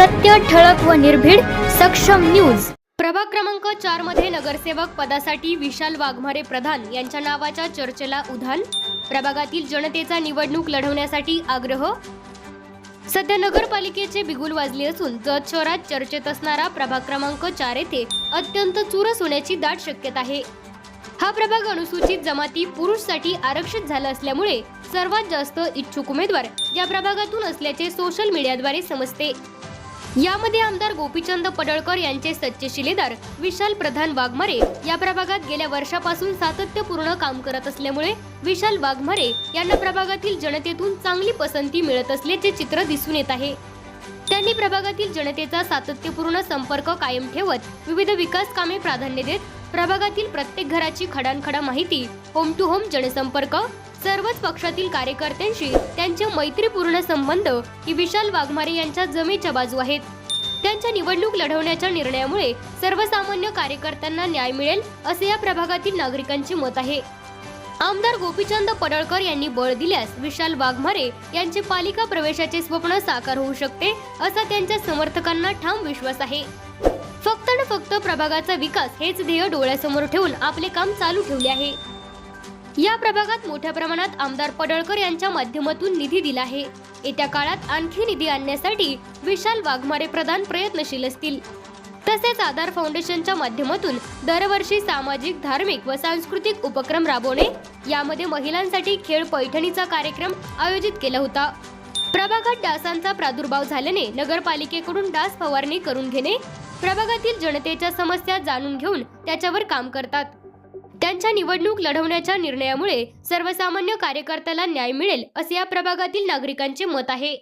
सत्य ठळक व निर्भीड सक्षम न्यूज. प्रभाग क्रमांक चारमध्ये नगरसेवक पदासाठी विशाल वाघमारे प्रधान यांच्या नावाच्या चर्चेला उधाण. प्रभागातील जनतेचा निवडणूक लढवण्यासाठी आग्रह. सध्या नगरपालिकेचे बिगुल वाजले असून जत शहरात चर्चेत असणारा प्रभाग क्रमांक चार येथे अत्यंत चुरस होण्याची दाट शक्यता आहे. हा प्रभाग अनुसूचित जमाती पुरुषसाठी आरक्षित झाला असल्यामुळे सर्वात जास्त इच्छुक उमेदवार या प्रभागातून असल्याचे सोशल मीडियाद्वारे समजते. यामध्ये आमदार गोपीचंद पडळकर यांचे सच्चे शिलेदार विशाल प्रधान वाघमारे या प्रभागात गेल्या वर्षापासून सातत्यपूर्ण काम करत असल्यामुळे विशाल वाघमारे यांना प्रभागातील जनतेतून चांगली पसंती मिळत असल्याचे चित्र दिसून येत आहे. त्यांनी प्रभागातील जनतेचा सातत्यपूर्ण संपर्क कायम ठेवत विविध विकास कामे प्राधान्य देत प्रभागातील प्रत्येक घराची खडानखडा माहिती होम टू होम जनसंपर्क सर्वच पक्षातील कार्यकर्त्यांशी त्यांचे मैत्रीपूर्ण संबंध ही विशाल वाघमारे यांच्या जमेच्या बाजू आहेत. त्यांच्या निवडणूक लढवण्याच्या निर्णयामुळे सर्वसामान्य कार्यकर्त्यांना न्याय मिळेल असे या प्रभागातील नागरिकांचे मत आहे. आमदार गोपीचंद पडळकर यांनी बळ दिल्यास विशाल वाघमारे यांचे पालिका प्रवेशाचे स्वप्न साकार होऊ शकते असा त्यांच्या समर्थकांना ठाम विश्वास आहे. फक्त आणि फक्त प्रभागाचा विकास हेच ध्येय डोळ्यासमोर ठेवून आपले काम चालू ठेवले आहे. या प्रभागात मोठ्या प्रमाणात आमदार पडळकर यांच्या माध्यमातून निधी दिला आहे. येत्या काळात आणखी निधी आणण्यासाठी विशाल वाघमारे प्रधान प्रयत्नशील असतील. तसेच आधार फाउंडेशनच्या माध्यमातून दरवर्षी सामाजिक धार्मिक व सांस्कृतिक उपक्रम राबवणे यामध्ये महिलांसाठी खेळ पैठणीचा कार्यक्रम आयोजित केला होता. प्रभागात डासांचा प्रादुर्भाव झाल्याने नगरपालिकेकडून डास फवारणी करून घेणे प्रभागातील जनतेच्या समस्या जाणून घेऊन त्याच्यावर काम करतात. त्यांच्या निवडणूक लढवण्याच्या निर्णयामुळे सर्वसामान्य कार्यकर्त्याला न्याय मिळेल असे या प्रभागातील नागरिकांचे मत आहे.